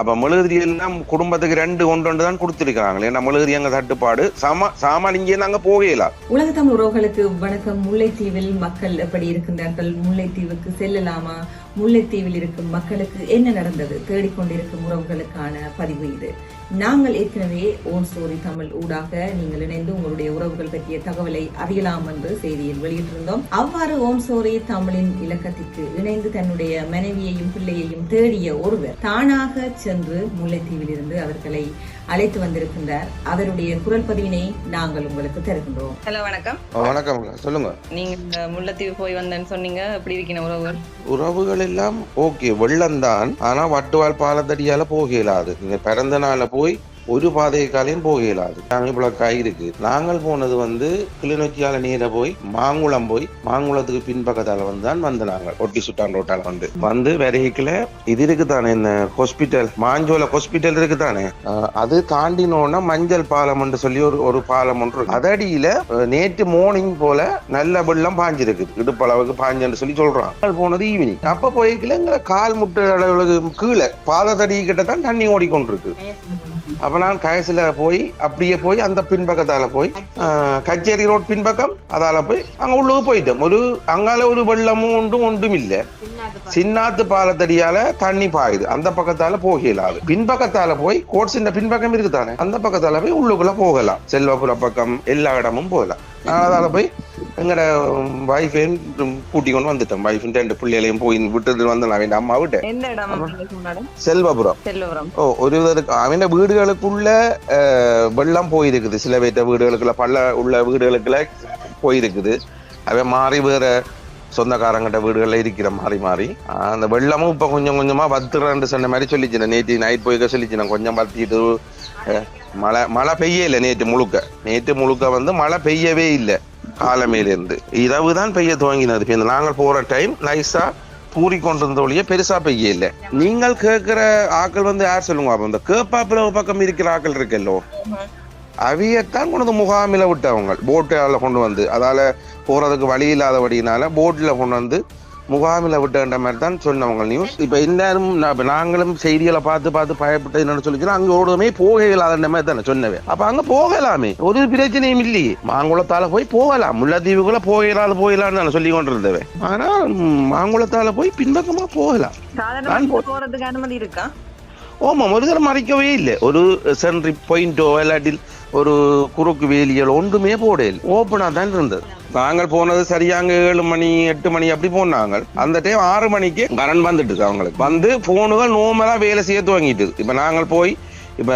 அப்ப மெழுகுதிரி எல்லாம் குடும்பத்துக்கு ரெண்டு ஒன்று ஒன்று தான் கொடுத்துருக்காங்களே ஏன்னா மெழுகுதிரி அங்க தட்டுப்பாடு. சாமா சாமான் இங்கே அங்க போகல. உலக தமிழ் உறவுகளுக்கு வணக்கம். முல்லைத்தீவில் மக்கள் எப்படி இருக்கின்றார்கள்? முல்லைத்தீவுக்கு செல்லலாமா? முல்லைத்தீவில் இருக்கும் மக்களுக்கு என்ன நடந்தது? தேடிக்கொண்டிருக்கும் உறவுகளுக்கான பதிவு இது. நாங்கள் ஏற்கனவே ஓன் ஸ்டோரி தமிழ் ஊடாக நீங்கள் இணைந்து உங்களுடைய உறவுகள் பற்றிய தகவலை அறியலாம் என்று செய்தியில் வெளியிட்டிருந்தோம். அவ்வாறு ஓம் ஸ்டோரி தமிழின் இலக்கத்திற்கு இணைந்து தன்னுடைய மனைவியையும் பிள்ளையையும் தேடிய ஒருவர் தானாக சென்று முல்லைத்தீவில் இருந்து அவர்களை அழைத்து வந்திருக்கின்றார். அவருடைய குரல் பதிவினை நாங்கள் உங்களுக்கு தருகின்றோம். ஹலோ வணக்கம். வணக்கம். சொல்லுங்க. நீங்க இந்த முல்லைத்தீவு போய் வந்தேன்னு சொன்னீங்க. எப்படி இருக்கீங்க உறவுகள்? உறவுகள் எல்லாம் ஓகே. வெள்ளம்தான். ஆனா வட்டுவால் பாலத்தடியால போக இயலாது நீங்க பிறந்த நாள்ல போய் ஒரு பாதைக்காலையும் போக இயலாது. நாங்க காய் இருக்கு. நாங்கள் போனது வந்து கிளிநொச்சியால நேர போய் மாங்குளம் போய் மாங்குளத்துக்கு பின்பக்கத்தால வந்து தான் வந்து நாங்கள் ஒட்டி சுட்டான் ரோட்டால வந்து. வந்து விரைக்கல இது இருக்குதானே இந்த ஹாஸ்பிட்டல்? மாஞ்சோல ஹாஸ்பிட்டல் இருக்குதானே? அது தாண்டினோன்னா மஞ்சள் பாலம் சொல்லி ஒரு ஒரு பாலம் ஒன்று அதடியில நேற்று மார்னிங் போல நல்ல வெள்ளம் பாஞ்சிருக்கு இடுப்பளவுக்கு பாஞ்சுன்னு சொல்லி சொல்றான். போனது ஈவினிங் அப்ப போய்க்கல கால் முட்டை அளவுக்கு கீழே. பாதத்தடி கிட்ட தான் தண்ணி ஓடிக்கொண்டிருக்கு. அப்ப நான் கயசில போய் அப்படியே போய் அந்த பின்பக்கத்தால போய் கச்சேரி ரோட் பின்பக்கம் அதால போய் அங்க உள்ளுக்கு போயிட்டோம் ஒரு அங்கால ஒரு வெள்ளமும் ஒன்றும் ஒன்றும் இல்ல. சின்னாத்து பாலத்தடியால தண்ணி பாயுது. அந்த பக்கத்தால போகலாது பின்பக்கத்தால போய் கோட்ஸின் பின்பக்கம் இருக்குதானே? அந்த பக்கத்தால போய் உள்ளுக்குள்ள போகலாம். செல்வபுர பக்கம் எல்லா இடமும் போகலாம். அதால போய் எங்கட வைஃபையும் கூட்டி கொண்டு வந்துட்டேன். வைஃபின் ரெண்டு பிள்ளைகளையும் போய் விட்டுட்டு வந்து என் அம்மா இடம்? செல்வபுரம். ஓ ஒரு அவன வீடுகளுக்குள்ள வெள்ளம் போயிருக்குது. சில பேர்த்த வீடுகளுக்குள்ள பள்ள உள்ள வீடுகளுக்குள்ள போயிருக்குது. அவன் மாறி வேற சொந்தக்காரங்கிட்ட வீடுகள்ல இருக்கிற மாறி மாறி. அந்த வெள்ளமும் இப்ப கொஞ்சம் கொஞ்சமா பத்துறேன்னு சொன்ன மாதிரி சொல்லிச்சினேன். நேற்று நைட் போய்க்க சொல்லிச்சினேன். கொஞ்சம் பத்திட்டு அஹ், மழை மழை பெய்யல நேற்று முழுக்க. நேற்று முழுக்க வந்து மழை பெய்யவே இல்லை. காலமையில இரவு தான் பெய்ய துவங்கினது. இந்த நாங்கள் போற டைம் நைஸா பூரி கொண்டிருந்த ஒழிய பெருசா பெய்ய இல்லை நீங்கள் கேட்கிற ஆக்கள் வந்து யார் சொல்லுங்க? அப்ப இந்த கேப்பாப்புல பக்கம் இருக்கிற ஆக்கள் இருக்கல்லோ. அவையத்தான் கொண்டு வந்து முகாமில விட்டவங்க. போட்டால கொண்டு வந்து அதால போறதுக்கு வழி இல்லாதபடினால போட்ல கொண்டு வந்து முகாமில விட்டன்ற மாதிரி தான் சொன்னவங்க நியூஸ் இப்ப எல்லாரும் நாங்களும் செய்திகளை பார்த்து பார்த்து பயப்பட்டு என்னன்னு சொல்லிச்சுன்னா அங்க ஓடுமே போக இயலாத மாதிரி தானே சொன்னவே. அப்ப அங்க போகலாமே. ஒரு பிரச்சனையும் இல்லையே. மாங்குளத்தால போய் போகலாம். முல்லைத்தீவுக்குள்ள போயிடாது போயிடலாம்னு நான் சொல்லி கொண்டிருந்தவே ஆனா ம், மாங்குளத்தால போய் பின்பக்கமா போகலாம். போறதுக்கு அனுமதி இருக்கா? ஓமா ஒரு தரம் மறைக்கவே இல்லை. ஒரு சென்ட்ரி பாயிண்டோ இல்லாட்டி ஒரு குறுக்கு வேலியல் ஒன்றுமே போடையில் ஓப்பனா தான் இருந்தது. நாங்கள் போனது சரியாங்க ஏழு மணி எட்டு மணி அப்படி போனாங்க. அந்த டைம் ஆறு மணிக்கு கரண்ட் வந்துட்டு இருக்கு அவங்களுக்கு. வந்து போனுகள் நோமலா வேலை செய்ய துவங்கிட்டு இப்ப நாங்கள் போய் இப்ப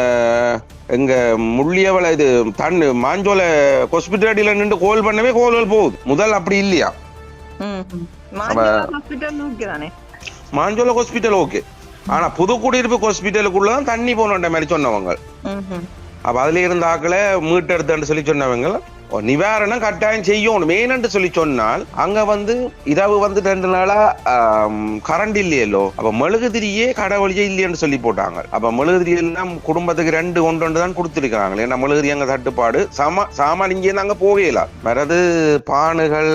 எங்க முள்ளியவள இது தண்ணு மாஞ்சோல ஹாஸ்பிட்டல் அடியில நின்று கோல் பண்ணவே கோல்கள் போகுது. முதல் அப்படி இல்லையா? Manjolai hospital okay. ஆனா புது குடியிருப்பு ஹாஸ்பிட்டலுக்குள்ள தான் தண்ணி போகணுன்ற மாதிரி சொன்னவங்க. அப்ப அதுல இருந்த ஆக்களை மீட்டெடுத்துன்னு சொல்லி சொன்னவங்க நிவாரணம் கட்டாயம் செய்யணும் மெயின்னு சொல்லி சொன்னால் அங்க வந்து இரவு வந்து ரெண்டு நாளா கரண்ட் இல்லையல்லோ அப்ப மெழுகுதிரியே கடவுளியே இல்லையன்னு சொல்லி போட்டாங்க. அப்ப மெழுகுதிரி எல்லாம் குடும்பத்துக்கு ரெண்டு ஒன்று ஒன்று தான் கொடுத்துருக்காங்க ஏன்னா மெழுகுதிரி அங்க தட்டுப்பாடு சாமா சாமான் இங்கே அங்க போகல. மறது பானுகள்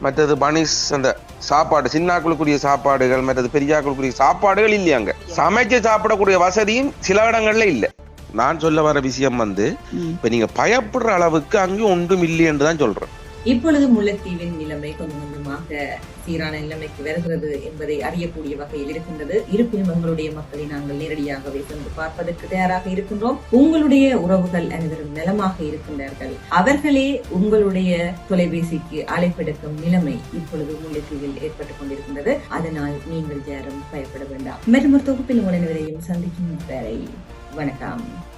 மற்றது பனிஸ் அந்த சாப்பாடு சின்னாக்களுக்குரிய சாப்பாடுகள் மற்றது பெரியாக்களுக்குரிய சாப்பாடுகள் இல்லையாங்க சமைச்சு சாப்பிடக்கூடிய வசதியும் சில இடங்கள்ல இல்ல. நான் சொல்ல வர விஷயம் வந்து இப்ப நீங்க பயப்படுற அளவுக்கு அங்கேயும் ஒன்றும் இல்லை என்று தான் சொல்றேன். இப்பொழுது முல்லைத்தீவின் நிலைமை கொஞ்சம் கொஞ்சமாக சீரான நிலைமைக்கு வருகிறது என்பதை அறியக்கூடிய வகையில் இருக்கின்றது. இருப்பினும் எங்களுடைய மக்களை நாங்கள் நேரடியாகவே சென்று பார்ப்பதற்கு தயாராக இருக்கின்றோம். உங்களுடைய உறவுகள் அனைவரும் நலமாக இருக்கின்றார்கள். அவர்களே உங்களுடைய தொலைபேசிக்கு அழைப்பெடுக்கும் நிலைமை இப்பொழுது முல்லைத்தீவில் ஏற்பட்டுக் கொண்டிருக்கின்றது. அதனால் நீங்கள் யாரும் பயப்பட வேண்டாம். மற்றும் தொகுப்பில் உங்கள் சந்திக்கும் வரை வணக்கம்.